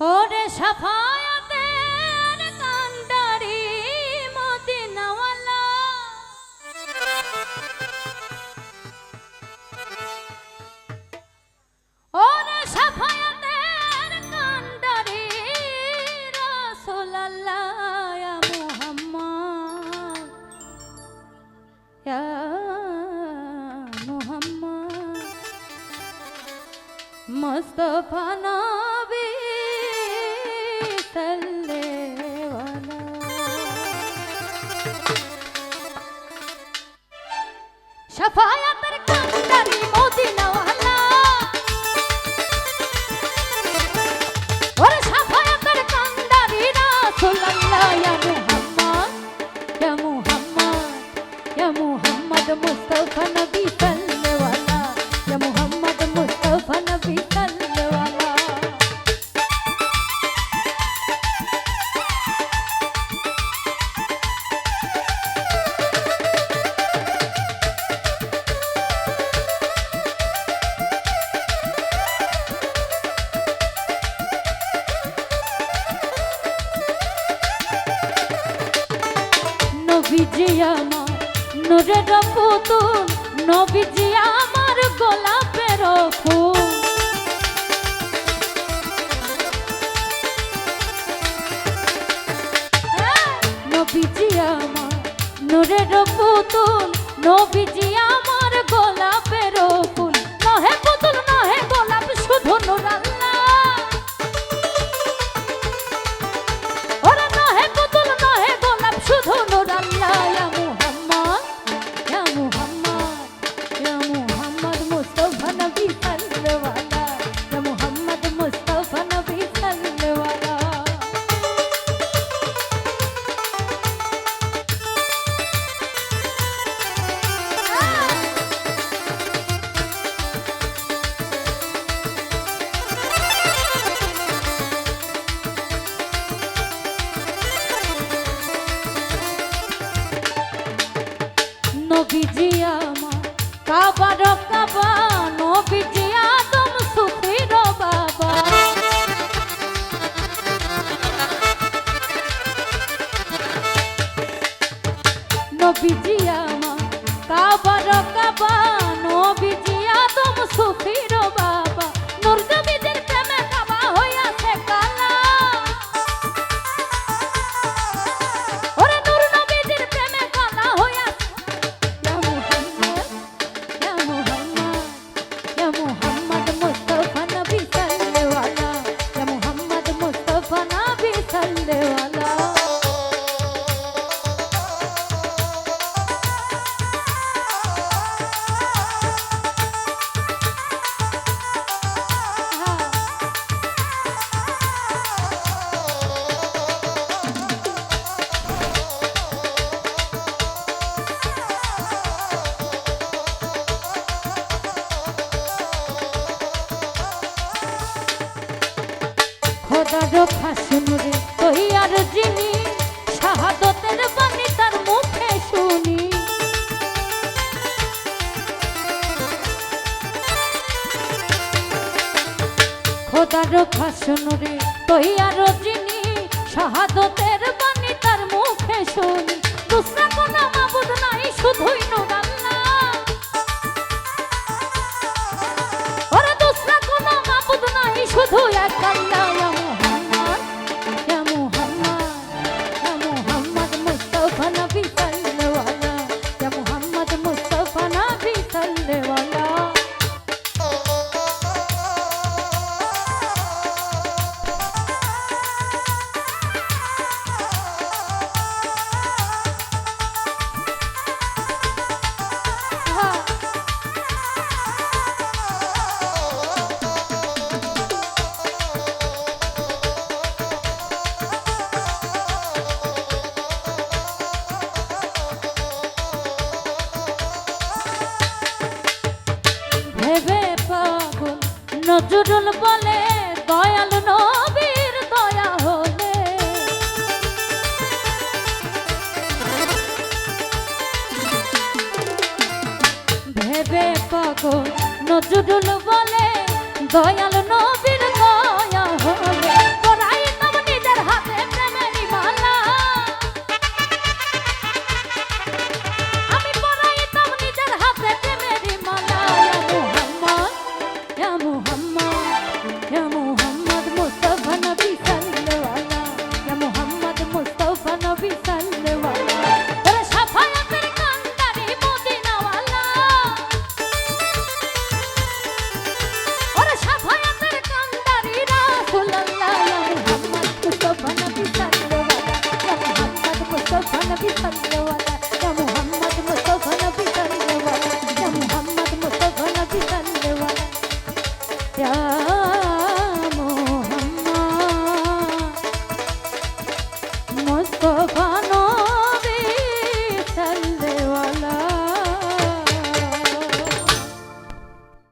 ওরে সাফায়াতের কান্ডারি মদিনাওয়ালা। ওরে সাফায়াতের কান্ডারি রাসূলুল্লাহ ইয়া মুহাম্মদ। ইয়া মুহাম্মদ। মুস্তাফা না নবীজি আমার নূরের পুতুল নবীজি আমার গোলাপের ফুল। হ্যাঁ, নবীজি আমার নূরের পুতুল নবীজি আমার গোলাপ খাসুন রে কহিয়ার যিনি শাহাদতের বাণী তার মুখে শুনি। খোদার খাসুন রে কহিয়ার শাহাদতের নজরুল বলে দয়াল নবীর দয়া হলে। ভেবে পাগল নজরুল বলে দয়াল